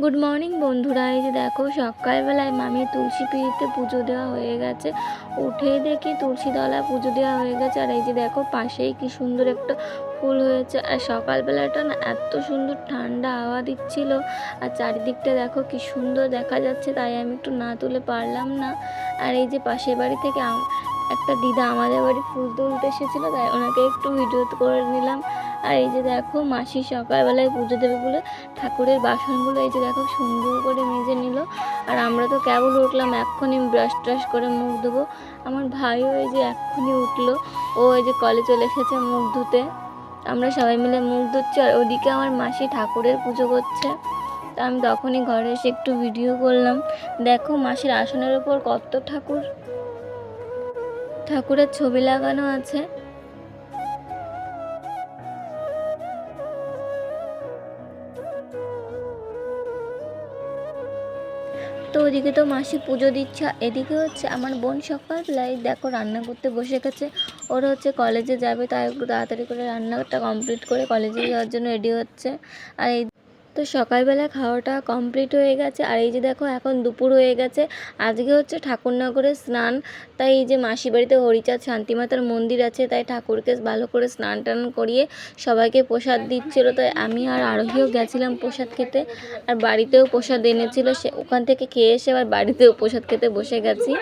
Good morning বন্ধুরা। এই যে দেখো, সকালবেলায় মামি তুলসী পিড়িতে পুজো দেওয়া হয়ে গেছে। উঠে দেখি তুলসী তলায় পুজো দেওয়া হয়ে গেছে। আর এই যে দেখো, পাশেই কি সুন্দর একটা ফুল হয়েছে। আর সকালবেলাটা না এত সুন্দর ঠান্ডা হাওয়া দিচ্ছিল। আর চারিদিকটা দেখো, কি সুন্দর দেখা যাচ্ছে। তাই আমি একটু না তুলে পারলাম না। আর এই যে পাশের বাড়ি থেকে একটা দিদা আমাদের বাড়ি ফুল তুলতে এসেছিল, তাই ওনাকে একটু ভিডিও করে নিলাম। আর এই যে দেখো, মাসি সকালবেলায় পুজো দেবে বলে ঠাকুরের বাসনগুলো এই যে দেখো, সুন্দর করে মেজে নিল। আর আমরা তো কেবল উঠলাম, এক্ষুনি ব্রাশ ট্রাশ করে মুখ ধুবো। আমার ভাইও এই যে এক্ষুনি উঠল, ও এই যে কলে চলে এসেছে মুখ ধুতে। আমরা সবাই মিলে মুখ ধুচ্ছি, আর ওদিকে আমার মাসি ঠাকুরের পুজো করছে। তা আমি তখনই ঘরে এসে একটু ভিডিও করলাম। দেখো, মাসির আসনের ওপর কত ঠাকুর। ঠাকুরের ছবি লাগানো আছে। তো ওদিকে তো মাসি পুজো দিচ্ছে এদিকে হচ্ছে আমার বোন সকালবেলায় দেখো রান্না করতে বসে গেছে। ওরা হচ্ছে কলেজে যাবে, তাই একটু তাড়াতাড়ি করে রান্নাটা কমপ্লিট করে কলেজে যাওয়ার জন্য রেডি হচ্ছে। আর এই তো সকালবেলা খাওয়াটা কমপ্লিট হয়ে গেছে। আর এই যে দেখো, এখন দুপুর হয়ে গেছে। আজকে হচ্ছে ঠাকুরনগরের স্নান। তাই এই যে মাসি বাড়িতে হরিচাঁদ শান্তিমাতার মন্দির আছে, তাই ঠাকুরকে ভালো করে স্নান টান করিয়ে সবাইকে প্রসাদ দিচ্ছিল। তাই আমি আর আরোহীও গেছিলাম প্রসাদ খেতে। আর বাড়িতেও প্রসাদ এনেছিল। সে ওখান থেকে খেয়ে এসে আবার বাড়িতেও প্রসাদ খেতে বসে গেছি।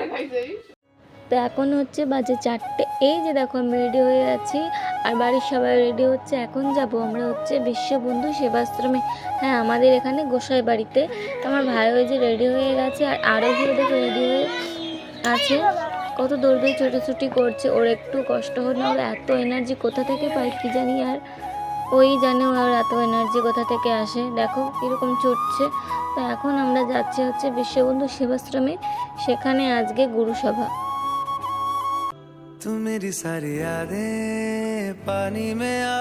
তো এখন হচ্ছে বাজে চারটে। এই যে দেখো আমি রেডি হয়ে আছি। আর বাড়ির সবাই রেডি হচ্ছে। এখন যাব আমরা হচ্ছে বিশ্ববন্ধু সেবাশ্রমে। হ্যাঁ আমাদের এখানে গোসাই বাড়িতে। আমার ভাই ওই যে রেডি হয়ে গেছে। আর আরোহীও দেখো রেডি হয়ে আছে। কত দৌড়দৌড়ি ছোটাছুটি করছে। ওর একটু কষ্ট হলো ওর এত এনার্জি কোথা থেকে পায় কি জানি। আর ওই জানে ওর এত এনার্জি কোথা থেকে আসে। দেখো কীরকম ছুটছে। তো এখন আমরা যাচ্ছি হচ্ছে বিশ্ববন্ধু সেবাশ্রমে। সেখানে আজকে গুরুসভা। तू मेरी सारी यादें पानी में आ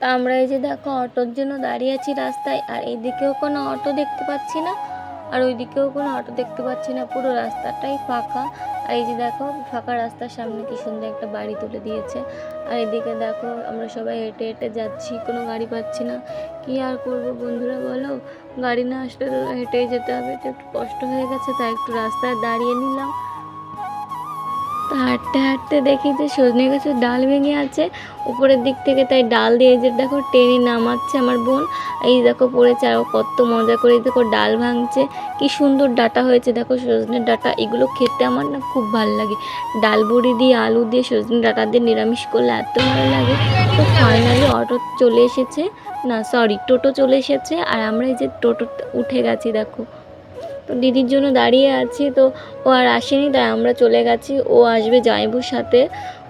তা আমরা এই যে দেখো অটোর জন্য দাঁড়িয়ে আছি রাস্তায় আর এইদিকেও কোনো অটো দেখতে পাচ্ছি না আর ওইদিকেও কোনো অটো দেখতে পাচ্ছি না পুরো রাস্তাটাই ফাঁকা আর এই যে দেখো, ফাঁকা রাস্তার সামনে কি সুন্দর একটা বাড়ি তুলে দিয়েছে। আর এদিকে দেখো, আমরা সবাই হেঁটে হেঁটে যাচ্ছি, কোনো গাড়ি পাচ্ছি না। কি আর করব বন্ধুরা বলো? গাড়ি না আসলে হেঁটেই যেতে হবে তো একটু কষ্ট হয়ে গেছে, তাই একটু রাস্তায় দাঁড়িয়ে নিলাম। তো হাঁটতে হাঁটতে দেখি যে সজনে গাছের ডাল ভেঙে আছে। উপরের দিক থেকে তাই ডাল দিয়ে যে দেখো টেনে নামাচ্ছে আমার বোন। এই দেখো পড়েছে আর কত মজা করে দেখো ডাল ভাঙছে। কি সুন্দর ডাটা হয়েছে দেখো সজনের ডাটা। এগুলো খেতে আমার না খুব ভালো লাগে। ডাল বড়ি দিয়ে আলু দিয়ে সজনে ডাটা দিয়ে নিরামিষ করলে এত ভালো লাগে। তো ফাইনালি অটো চলে এসেছে। না সরি টোটো চলে এসেছে। আর আমরা এই যে টোটো উঠে গেছি দেখো। তো দিদির জন্য দাঁড়িয়ে আছি, তো ও আর আসেনি, তাই আমরা চলে গেছি। ও আসবে জাইবুর সাথে।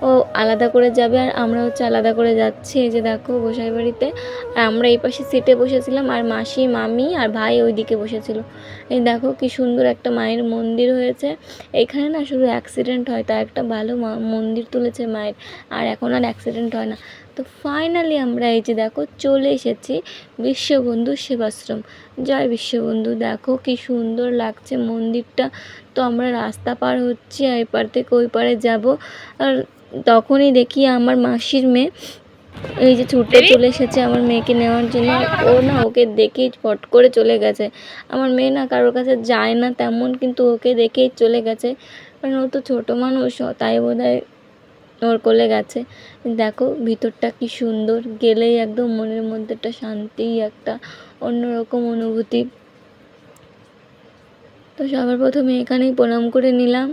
ও আলাদা করে যাবে আর আমরা হচ্ছে আলাদা করে যাচ্ছি। এই যে দেখো গোসাই বাড়িতে। আর আমরা এই পাশে সিটে বসেছিলাম আর মাসি, মামি আর ভাই ওইদিকে বসেছিল। এই দেখো কি সুন্দর একটা মায়ের মন্দির হয়েছে। এখানে না শুধু অ্যাক্সিডেন্ট হয় তা একটা ভালো মন্দির তুলেছে মায়ের। আর এখন আর অ্যাক্সিডেন্ট হয় না। তো ফাইনালি আমরা এই যে দেখো চলে এসেছি বিশ্ববন্ধু সেবাশ্রম। জয় বিশ্ববন্ধু দেখো কি সুন্দর লাগছে মন্দিরটা। তো আমরা রাস্তা পার হচ্ছি আর এপার থেকে ওই পারে যাব। আর তখনই দেখি আমার মাসির মেয়ে এই যে ছুটে চলে এসেছে আমার মেয়েকে নেওয়ার জন্য। ও না ওকে দেখেই ফট করে চলে গেছে। আমার মেয়ে না কারোর কাছে যায় না তেমন কিন্তু ওকে দেখেই চলে গেছে। কারণ ও তো ছোটো মানুষ তাই বোধ হয় ওর কোলে গেছে। দেখো ভিতরটা কি সুন্দর। গেলেই একদম মনের মধ্যে একটা শান্তি একটা অন্যরকম অনুভূতি। তো সবার প্রথমে এখানেই প্রণাম করে নিলাম।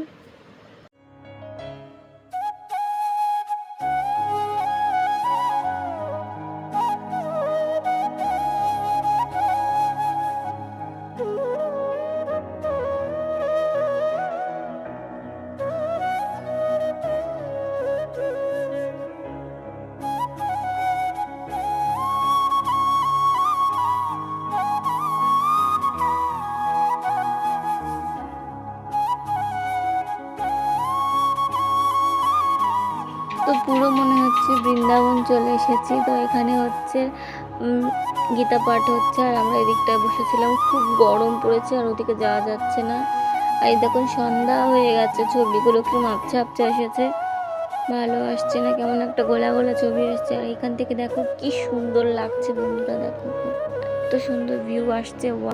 পুরো মনে হচ্ছে বৃন্দাবন চলে এসেছি। তো এখানে হচ্ছে গীতা পাঠ হচ্ছে আর আমরা এদিকটায় বসেছিলাম। খুব গরম পড়েছে আর ওদিকে যাওয়া যাচ্ছে না। আর দেখুন সন্ধ্যা হয়ে গেছে, ছবিগুলো কি মাপছে আপছে এসেছে। ভালো আসছে না, কেমন একটা গোলা গোলা ছবি আসছে। আর এখান থেকে দেখো কি সুন্দর লাগছে বন্ধুরা দেখো। এত সুন্দর ভিউ আসছে ওয়া